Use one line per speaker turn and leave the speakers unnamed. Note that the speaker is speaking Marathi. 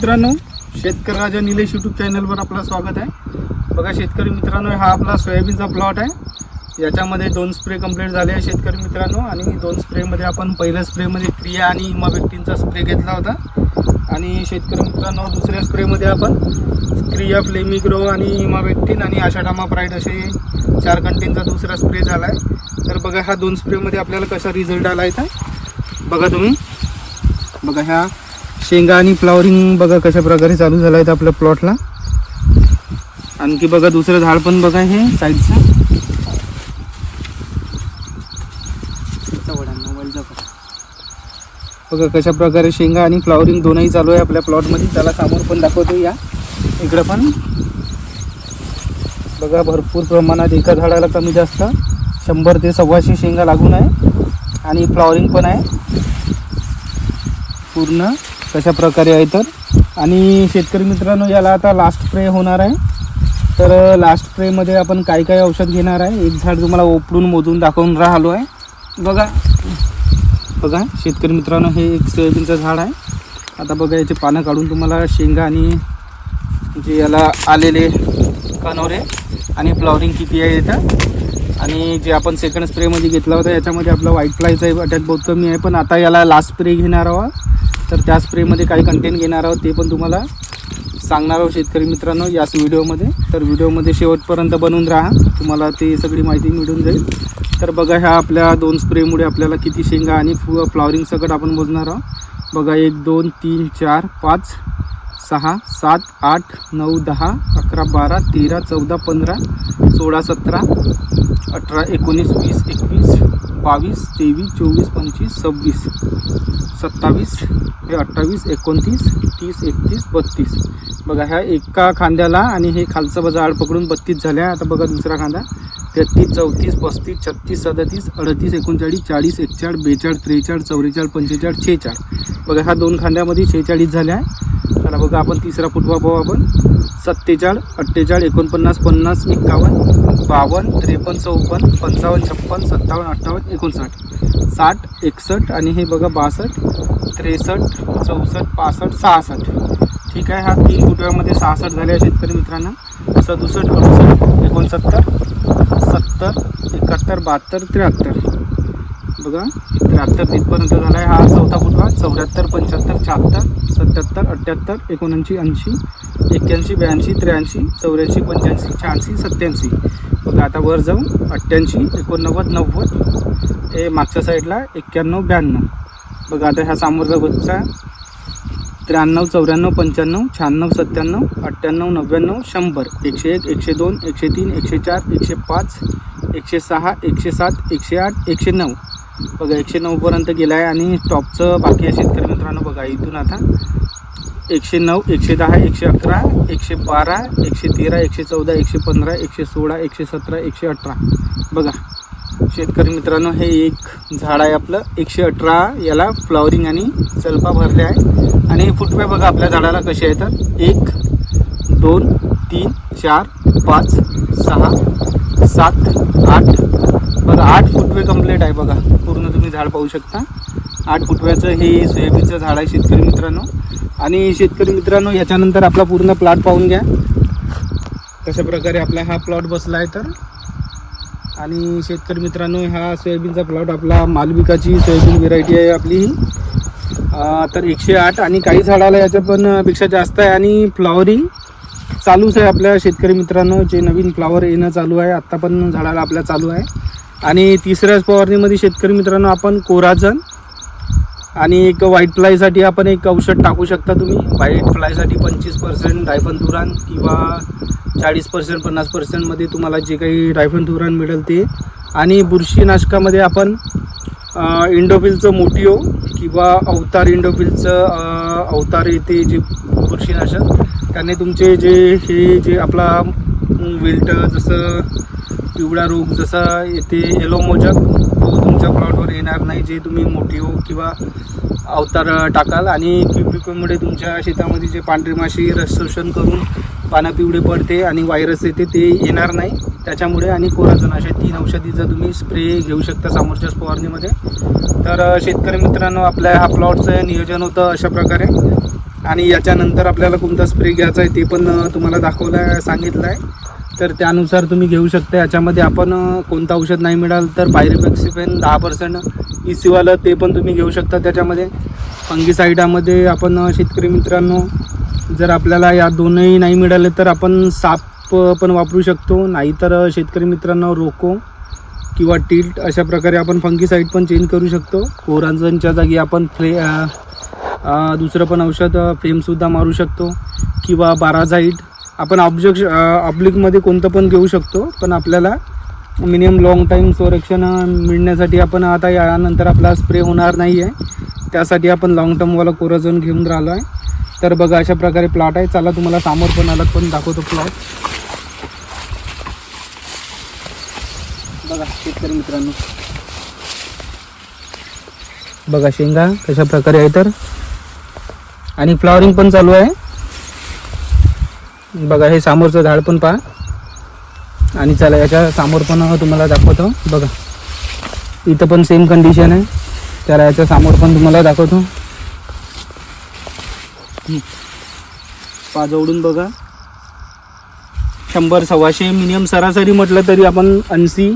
मित्रांनो शेतकरी राजा निलेश यूट्यूब चॅनलवर आपलं स्वागत आहे. बघा शेतकरी मित्रांनो हा आपला सोयाबीनचा प्लॉट आहे. याच्यामध्ये दोन स्प्रे कंप्लीट झाले आहे शेतकरी मित्रांनो आणि दोन स्प्रेमध्ये आपण पहिल्या स्प्रेमध्ये क्रिया आणि इमाबेक्टिनचा स्प्रे घेतला होता. आणि शेतकरी मित्रांनो दुसऱ्या स्प्रेमध्ये आपण क्रिया फ्लेमिग्रो आणि इमाबेक्टिन आणि आषाढामा प्राईड असे चार कंटेनचा दुसरा स्प्रे झाला आहे तर बघा हा दोन स्प्रेमध्ये आपल्याला कसा रिझल्ट आला आहे बघा तुम्ही. बघा ह्या शेंगा आणि फ्लॉवरिंग बघा कशा प्रकारे चालू झालं आहे आपल्या प्लॉटला. आणखी बघा दुसरं झाड पण बघा हे साईडचं. बघा कशा प्रकारे शेंगा आणि फ्लॉवरिंग दोनही चालू आहे आपल्या प्लॉटमध्ये. त्याला समोर पण दाखवतो या इकडं पण. बघा भरपूर प्रमाणात एका झाडाला कमी जास्त. शंभर ते सव्वाशे शेंगा लागून आहे. आणि फ्लॉवरिंग पण आहे. पूर्ण. कशा प्रकारे आहे तर. आणि शेतकरी मित्रांनो याला आता लास्ट स्प्रे होणार आहे. तर लास्ट स्प्रेमध्ये आपण काय काय औषध घेणार आहे एक झाड तुम्हाला ओपडून मोजून दाखवून राहिलो आहे. बघा. बघा शेतकरी मित्रांनो हे एक सोयाबीनचं झाड आहे. आता बघा याचे पानं काढून तुम्हाला शेंगा आणि जे याला आलेले कनोरे आणि फ्लॉवरिंग किती आहे इथं. आणि जे आपण सेकंड स्प्रेमध्ये घेतला होता याच्यामध्ये आपला व्हाईट फ्लायचा अटॅक बहुत कमी आहे. पण आता याला लास्ट स्प्रे घेणार आहोत. तर त्या स्प्रेमध्ये काही कंटेंट घेणार आहोत ते पण तुम्हाला सांगणार आहोत शेतकरी मित्रांनो याच व्हिडिओमध्ये. तर व्हिडिओमध्ये शेवटपर्यंत बनवून राहा. तुम्हाला ते सगळी माहिती मिळून जाईल. तर बघा ह्या आपल्या दोन स्प्रेमुळे आपल्याला किती शेंगा आणि फु फ्लॉवरिंग सकट आपण मोजणार आहोत. बघा एक दोन तीन चार पाच सहा सात आठ नऊ दहा अकरा बारा तेरा चौदा पंधरा सोळा सतरा अठरा एकोणीस वीस एकवीस बावीस तेवीस चोवीस पंचवीस सव्वीस सत्तावीस हे अठ्ठावीस एकोणतीस तीस एकतीस बत्तीस. बघा ह्या एका खांद्याला आणि हे खालचं आड पकडून बत्तीस झाल्या आता बघा दुसरा खांदा. तेहतीस चौतीस पस्तीस छत्तीस सदतीस अडतीस एकोणचाळीस चाळीस एकचाळीस बेचाळीस त्रेचाळीस चौवेचाळीस पंचेचाळीस छेचाळीस बघा ह्या दोन खांद्यामध्ये छेचाळीस झाल्या आहे. चला बघा आपण तिसरा फुटवा पाहू आपण. सत्तेचाळीस अठ्ठेचाळीस एकोणपन्नास पन्नास एक्कावन्न बावन्न त्रेपन्न चौपन्न पंचावन्न छप्पन्न सत्तावन्न अठ्ठावन्न एकोणसाठ. साठ एकसष्ट आणि हे बघा बासष्ट त्रेसष्ट चौसष्ट पासष्ट सहासष्ट. ठीक आहे हा तीन कुटव्यामध्ये सहासष्ट झाले शेतकरी मित्रांना. सदुसष्ट अडुसष्ट एकोणसत्तर सत्तर एकाहत्तर बहात्तर त्र्याहत्तर. बघा त्र्याहत्तर तिथपर्यंत झाला आहे हा चौथा कुठला? चौऱ्याहत्तर पंच्याहत्तर शहात्तर सत्याहत्तर अठ्ठ्याहत्तर एकोणऐंशी ऐंशी एक्क्याऐंशी ब्याऐंशी त्र्याऐंशी चौऱ्याऐंशी पंच्याऐंशी शहाऐंशी सत्याऐंशी बघा आता वर जाऊन अठ्ठ्याऐंशी एकोणनव्वद नव्वद. हे मागच्या साईडला एक्क्याण्णव ब्याण्णव. बघा आता ह्या सामोरचा बच्चा त्र्याण्णव चौऱ्याण्णव पंच्याण्णव शहाण्णव सत्त्याण्णव अठ्ठ्याण्णव नव्याण्णव शंभर. एकशे एक एकशे दोन एकशे तीन एकशे चार एकशे पाच एकशे सहा एकशे सात एकशे आठ एकशे नऊ. बघा एकशे नऊपर्यंत गेला आहे आणि टॉपचं बाकी आहे शेतकरी मित्रांनो बघा इथून आता. एकशे नऊ एकशे दहा एकशे अकरा एकशे बारा एकशे तेरा एकशे चौदा एकशे पंधरा एकशे सोळा एकशे सतरा एकशे अठरा. बघा शेतकरी मित्रांनो हे एक झाड आहे आपलं. एकशे अठरा याला फ्लॉवरिंग आणि चलपा भरले आहे. आणि हे फुटवे बघा आपल्या झाडाला कसे आहे तर एक दोन तीन चार पाच सहा सात आठ बघा आठ फुटवे कंप्लीट आहे बघा. पूर्ण तुम्ही झाड पाहू शकता. आठ फुटव्याचं हे सोयाबीनचं झाड आहे शेतकरी मित्रांनो. आणि शेतकरी मित्रांनो याच्यानंतर आपला पूर्ण प्लॉट पाहून घ्या. कशा प्रकारे आपला हा प्लॉट बसला आहे तर. आणि शेतकरी मित्रांनो हा सोयाबीनचा प्लॉट आपला मालविकाची सोयाबीन व्हेरायटी आहे आपली ही. तर एकशे आठ आणि काही झाडाला याच्या पण पेक्षा जास्त आहे. आणि फ्लॉवरिंग चालूच आहे आपल्या शेतकरी मित्रांनो. जे नवीन फ्लावर येणं चालू आहे आत्ता पण झाडाला आपल्या चालू आहे. आणि तिसऱ्या फवारणीमध्ये शेतकरी मित्रांनो आपण कोराजन आणि एक व्हाईट फ्लायसाठी आपण एक औषध टाकू शकता तुम्ही. व्हाईट फ्लायसाठी पंचवीस पर्सेंट डायफन किंवा चाळीस पर्सेंट पन्नास पर्सेंटमध्ये तुम्हाला जे काही डायफन तुरान मिळेल ते. आणि बुरशीनाशकामध्ये आपण इंडोफिलचं मोटिओ किंवा अवतार इंडोफिलचं अवतार येते जे बुरशीनाशक. त्याने तुमचे जे हे जे आपला विल्ट जसं पिवळा रोग जसा येते येलो मोजक तो तुमच्या प्लॉटवर येणार नाही जे तुम्ही मोटिओ हो किंवा अवतार टाकाल. आणि क्युबिकोमुळे तुमच्या शेतामध्ये जे पांढरी माशी रस शोषण करून पानं पिवळे पडते आणि व्हायरस येते ते येणार नाही. त्याच्यामुळे आणि कोराजन अशा तीन औषधीचा तुम्ही स्प्रे घेऊ शकता समोरच्या फवारणीमध्ये. तर शेतकरी मित्रांनो आपल्या हा प्लॉटचं नियोजन होतं अशा प्रकारे. आणि याच्यानंतर आपल्याला कोणता स्प्रे घ्यायचा आहे ते पण तुम्हाला दाखवलं आहे सांगितलं आहे तर त्यानुसार तुम्ही घेऊ शकता. याच्यामध्ये आपण कोणतं औषध नाही मिळालं तर पायरिपेक्सिपेन दहा पर्सेंट इसीवालं ते पण तुम्ही घेऊ शकता त्याच्यामध्ये. फंगीसाईडामध्ये आपण शेतकरी मित्रांनो जर आपल्याला या दोनही नाही मिळाले तर आपण साप पण वापरू शकतो. नाहीतर शेतकरी मित्रांनो रोको किंवा टिल्ट अशा प्रकारे आपण फंगीसाईड पण चेंज करू शकतो. कोरांजनच्या जागी आपण फ्ले दुसरं पण औषध फेमसुद्धा मारू शकतो. किंवा बाराझाईट आपण ऑब्जेक्श ऑब्लिकमध्ये कोणतं पण घेऊ शकतो पण आपल्याला मिनिमम लॉंग टाईम संरक्षण मिळण्यासाठी आपण आता यानंतर आपला स्प्रे होणार नाही आहे त्यासाठी आपण लॉंग टर्मवाला कोराझोन घेऊन राहिलो आहे तर बघा अशा प्रकारे प्लॉट आहे. चला तुम्हाला समोर पण अलग पण दाखवतो प्लॉट बघा शेतकरी मित्रांनो. बघा शेंगा कशा प्रकारे आहे तर. आणि फ्लॉवरिंग पण चालू आहे. बघा हे समोरचं झाड पण पहा. आणि चला याच्या समोर पण तुम्हाला दाखवतो. बघा इथं पण सेम कंडिशन आहे. त्याला याच्या समोर पण तुम्हाला दाखवतो. पाजवडून बघा. शंभर सव्वाशे मिनिमम सरासरी म्हटलं तरी आपण ऐंशी